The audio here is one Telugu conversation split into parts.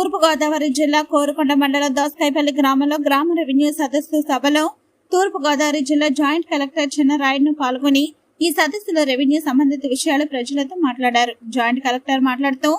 తూర్పుగోదావరి జిల్లా కోరుకొండ మండలం దోసకాయపల్లి గ్రామంలో గ్రామ రెవెన్యూ సదస్సు సభలో తూర్పుగోదావరి జిల్లా జాయింట్ కలెక్టర్ చిన్నరాయుడును పాల్గొని ఈ సదస్సులో రెవెన్యూ సంబంధిత విషయాలు ప్రజలతో మాట్లాడారు. జాయింట్ కలెక్టర్ మాట్లాడుతూ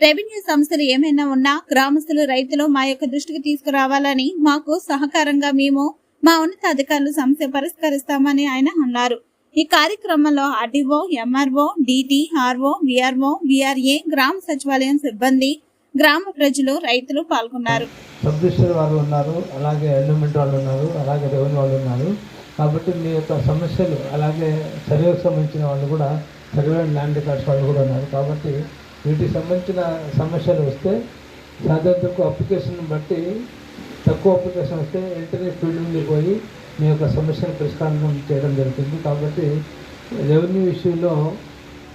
రెవెన్యూ సమస్యలు ఏమైనా ఉన్నా గ్రామస్తులు రైతులు మా యొక్క దృష్టికి తీసుకురావాలని మాకు సహకారంగా మేము మా ఉన్నతాధికారులు సమస్య పరిష్కరిస్తామని ఆయన అన్నారు. ఈ కార్యక్రమంలో RDO MRO DT RO VRO VRA గ్రామ సచివాలయం సిబ్బంది గ్రామ ప్రజలు రైతులు పాల్గొన్నారు. సబ్ వాళ్ళు ఉన్నారు అలాగే ఎండోమెంట్ వాళ్ళు ఉన్నారు అలాగే రెవెన్యూ వాళ్ళు ఉన్నారు. కాబట్టి మీ యొక్క సమస్యలు అలాగే సర్వేకి సంబంధించిన వాళ్ళు కూడా సర్వే ల్యాండ్ రికార్డ్స్ వాళ్ళు కూడా ఉన్నారు. కాబట్టి వీటికి సంబంధించిన సమస్యలు వస్తే సాధారణకు అప్లికేషన్ బట్టి తక్కువ అప్లికేషన్ వస్తే వెంటనే ఫీల్డ్ నుండి పోయి మీ యొక్క సమస్యను పరిష్కారం చేయడం జరుగుతుంది. కాబట్టి రెవెన్యూ ఇష్యూలో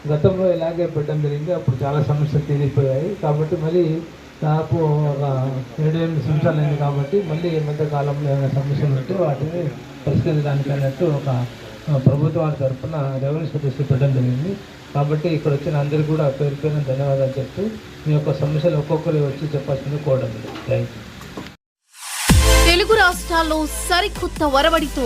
గతంలో ఇలాగే పెట్టడం జరిగింది అప్పుడు చాలా సమస్యలు తీరిపోయాయి. కాబట్టి మళ్ళీ దాదాపు ఒక ఏడు ఎనిమిది సంవత్సరాలు అయింది కాబట్టి మళ్ళీ ఈ మధ్య కాలంలో ఏమైనా సమస్యలు ఉంటే వాటిని పరిష్కరించడానికి అన్నట్టు ఒక ప్రభుత్వాల తరఫున రెవెన్యూ సదస్సు పెట్టడం జరిగింది. కాబట్టి ఇక్కడ వచ్చిన అందరికీ కూడా పేరు పేరున ధన్యవాదాలు చెప్తూ మీ యొక్క సమస్యలు ఒక్కొక్కరు వచ్చి చెప్పాల్సింది కోవడం థ్యాంక్ యూ. తెలుగు రాష్ట్రాల్లో సరికొత్త వరవడితో